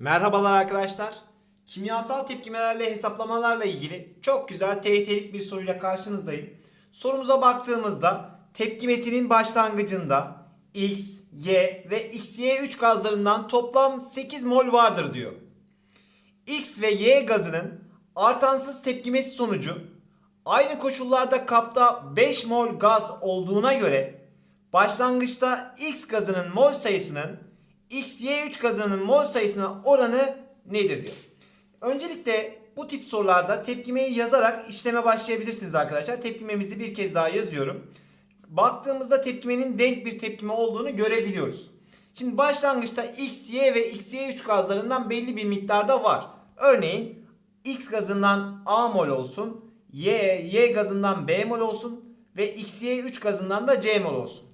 Merhabalar arkadaşlar. Kimyasal tepkimelerle hesaplamalarla ilgili çok güzel TYT'lik bir soruyla karşınızdayım. Sorumuza baktığımızda tepkimesinin başlangıcında X, Y ve XY3 gazlarından toplam 8 mol vardır diyor. X ve Y gazının artansız tepkimesi sonucu aynı koşullarda kapta 5 mol gaz olduğuna göre başlangıçta X gazının mol sayısının XY3 gazının mol sayısına oranı nedir diyor. Öncelikle bu tip sorularda tepkimeyi yazarak işleme başlayabilirsiniz arkadaşlar. Tepkimemizi bir kez daha yazıyorum. Baktığımızda tepkimenin denk bir tepkime olduğunu görebiliyoruz. Şimdi başlangıçta X, Y ve XY3 gazlarından belli bir miktarda var. Örneğin X gazından A mol olsun, Y, Y gazından B mol olsun ve XY3 gazından da C mol olsun.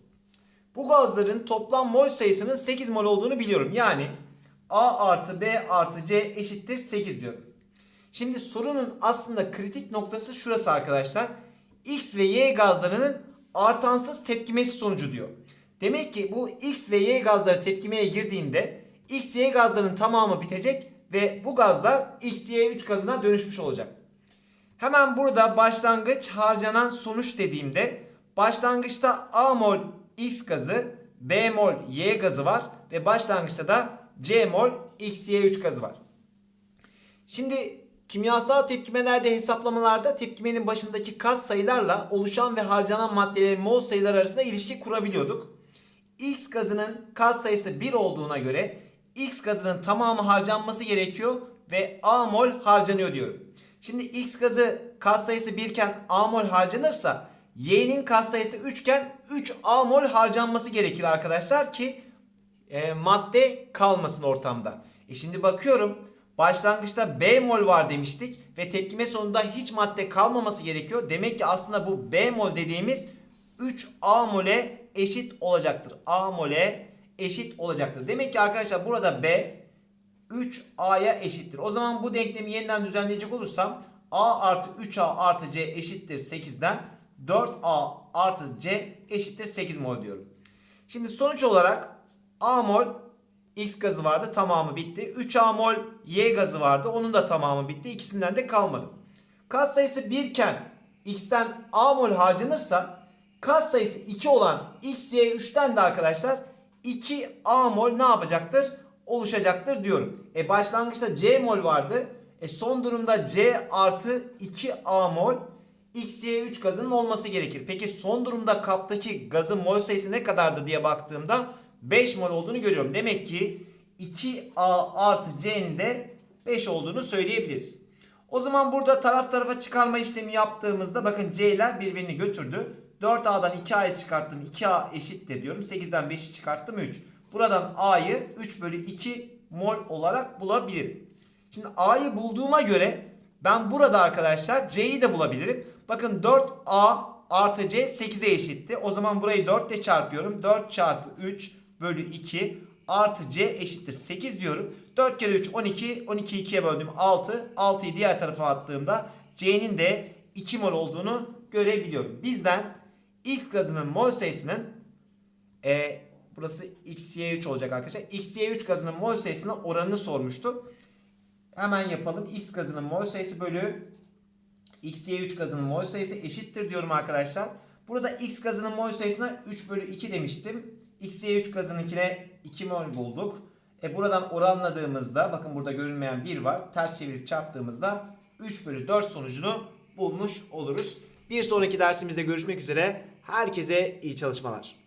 Bu gazların toplam mol sayısının 8 mol olduğunu biliyorum. Yani A artı B artı C eşittir 8 diyorum. Şimdi sorunun aslında kritik noktası şurası arkadaşlar. X ve Y gazlarının artansız tepkimesi sonucu diyor. Demek ki bu X ve Y gazları tepkimeye girdiğinde X, Y gazlarının tamamı bitecek ve bu gazlar X, Y3 gazına dönüşmüş olacak. Hemen burada başlangıç harcanan sonuç dediğimde başlangıçta A mol X gazı, B mol Y gazı var ve başlangıçta da C mol XY3 gazı var. Şimdi kimyasal tepkimelerde hesaplamalarda tepkimenin başındaki kas sayılarla oluşan ve harcanan maddelerin mol sayıları arasında ilişki kurabiliyorduk. X gazının kas sayısı 1 olduğuna göre X gazının tamamı harcanması gerekiyor ve A mol harcanıyor diyorum. Şimdi X gazı kas sayısı 1 iken A mol harcanırsa Y'nin kas sayısı 3 iken 3 A mol harcanması gerekir arkadaşlar ki e, madde kalmasın ortamda. E şimdi bakıyorum başlangıçta B mol var demiştik ve tepkime sonunda hiç madde kalmaması gerekiyor. Demek ki aslında bu B mol dediğimiz 3 A mole eşit olacaktır. A mole eşit olacaktır. Demek ki arkadaşlar burada B 3A'ya eşittir. O zaman bu denklemi yeniden düzenleyecek olursam A artı 3A artı C eşittir 8'den 4A artı C eşittir 8 mol diyorum. Şimdi sonuç olarak A mol X gazı vardı tamamı bitti. 3A mol Y gazı vardı onun da tamamı bitti. İkisinden de kalmadı. Kat sayısı 1 iken X'ten A mol harcanırsa kat sayısı 2 olan XY3'ten de arkadaşlar 2 A mol ne yapacaktır? Oluşacaktır diyorum. E başlangıçta C mol vardı. E son durumda C artı 2 A mol XY3 gazının olması gerekir. Peki son durumda kaptaki gazın mol sayısı ne kadardı diye baktığımda 5 mol olduğunu görüyorum. Demek ki 2A artı C'nin de 5 olduğunu söyleyebiliriz. O zaman burada taraf tarafa çıkarma işlemi yaptığımızda bakın C'ler birbirini götürdü. 4A'dan 2A'yı çıkarttım. 2A eşittir diyorum. 8'den 5'i çıkarttım 3. Buradan A'yı 3 bölü 2 mol olarak bulabilirim. Şimdi A'yı bulduğuma göre ben burada arkadaşlar C'yi de bulabilirim. Bakın 4A artı C 8'e eşitti. O zaman burayı 4 ile çarpıyorum. 4 çarpı 3 bölü 2 artı C eşittir 8 diyorum. 4 kere 3 12. 12'yi 2'ye böldüm 6. 6'yı diğer tarafa attığımda C'nin de 2 mol olduğunu görebiliyorum. Bizden ilk gazının mol sayısının e, burası XY3 olacak arkadaşlar. XY3 gazının mol sayısına oranını sormuştu. Hemen yapalım. X gazının mol sayısı bölü XY3 gazının mol sayısı eşittir diyorum arkadaşlar. Burada X gazının mol sayısına 3 bölü 2 demiştim. XY3 gazınınkine 2 mol bulduk. E buradan oranladığımızda bakın burada görünmeyen 1 var. Ters çevirip çarptığımızda 3 bölü 4 sonucunu bulmuş oluruz. Bir sonraki dersimizde görüşmek üzere. Herkese iyi çalışmalar.